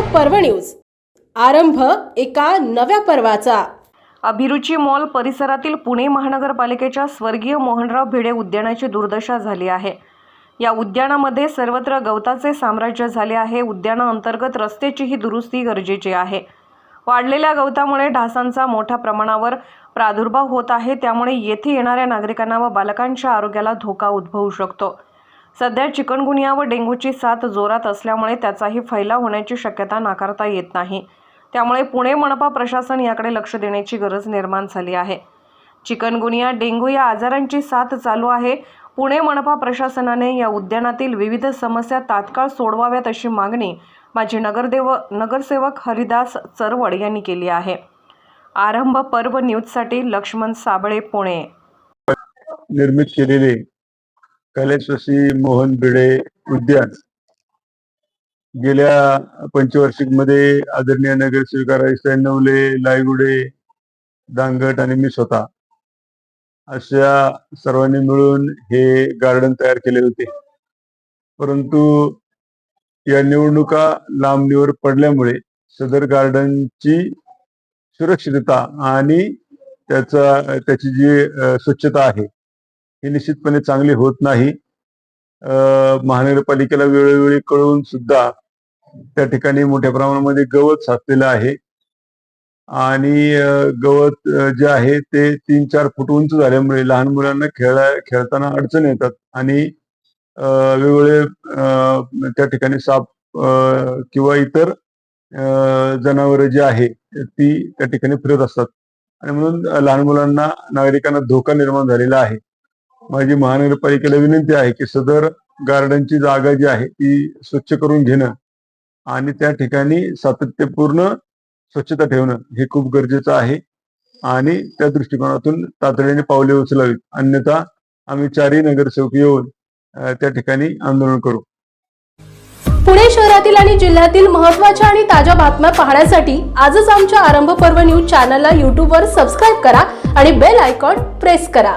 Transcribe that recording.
पर्व न्यूज. आरंभ एका नव्या पर्वाचा. अभिरुची मॉल परिसरातील पुणे महानगरपालिकेच्या स्वर्गीय मोहनराव भिडे उद्यानाची दुर्दशा झाली आहे. या उद्यानामध्ये सर्वत्र गवताचे साम्राज्य झाले आहे. उद्यानाअंतर्गत रस्त्याचीही दुरुस्ती गरजेची आहे. वाढलेल्या गवतामुळे ढासांचा मोठ्या प्रमाणावर प्रादुर्भाव होत आहे. त्यामुळे येथे येणाऱ्या नागरिकांना व बालकांच्या आरोग्याला धोका उद्भवू शकतो. सध्या चिकनगुनिया व डेंग्यूची साथ जोरात असल्यामुळे त्याचाही फैलाव होण्याची शक्यता नाकारता येत नाही. त्यामुळे पुणे मनपा प्रशासन याकडे लक्ष देण्याची गरज निर्माण झाली आहे. चिकनगुनिया डेंग्यू या आजारांची साथ चालू आहे. पुणे मनपा प्रशासनाने या उद्यानातील विविध समस्या तात्काळ सोडवाव्यात अशी मागणी माजी नगरदेव नगरसेवक हरिदास चरवड यांनी केली आहे. आरंभ पर्व न्यूजसाठी लक्ष्मण साबळे पुणे. निर्मित केलेले कैलासवासी मोहन भिडे उद्यान. गेल्या पंचवार्षिकमध्ये आदरणीय नगरसेविका नवले लायगुडे दांगट आणि मी स्वतः अशा सर्वांनी मिळून हे गार्डन तयार केले होते. परंतु या निवडणुका लांबणीवर पडल्यामुळे सदर गार्डनची सुरक्षितता आणि त्याचा त्याची जी स्वच्छता आहे हे निश्चितपणे चांगले होत नाही. महानगरपालिकेला वेळोवेळी कळवून सुद्धा त्या ठिकाणी मोठ्या प्रमाणामध्ये गवत साचलेलं आहे. आणि गवत जे आहे ते तीन चार फूट उंच झाल्यामुळे लहान मुलांना खेळा खेळताना अडचण येतात. आणि वेगवेगळे त्या ठिकाणी साप किंवा इतर जनावरं जी आहे ती त्या ठिकाणी फिरत असतात. आणि म्हणून लहान मुलांना नागरिकांना धोका निर्माण झालेला आहे. माझी महानगरपालिकेला विनंती आहे की सदर गार्डनची जागा जी आहे ती स्वच्छ करून घेणं आणि त्या ठिकाणी सातत्यपूर्ण स्वच्छता ठेवणं हे खूप गरजेचं आहे. आणि त्या दृष्टिकोनातून तातडीने पावले उचलावीत. अन्यथा आम्ही चारही नगरसेवक येऊन त्या ठिकाणी आंदोलन करू. पुणे शहरातील आणि जिल्ह्यातील महत्त्वाच्या आणि ताज्या बातम्या पाहण्यासाठी आजच आमच्या आरंभ पर्व न्यूज चॅनलला यूट्यूबवर सबस्क्राईब करा आणि बेल आयकॉन प्रेस करा.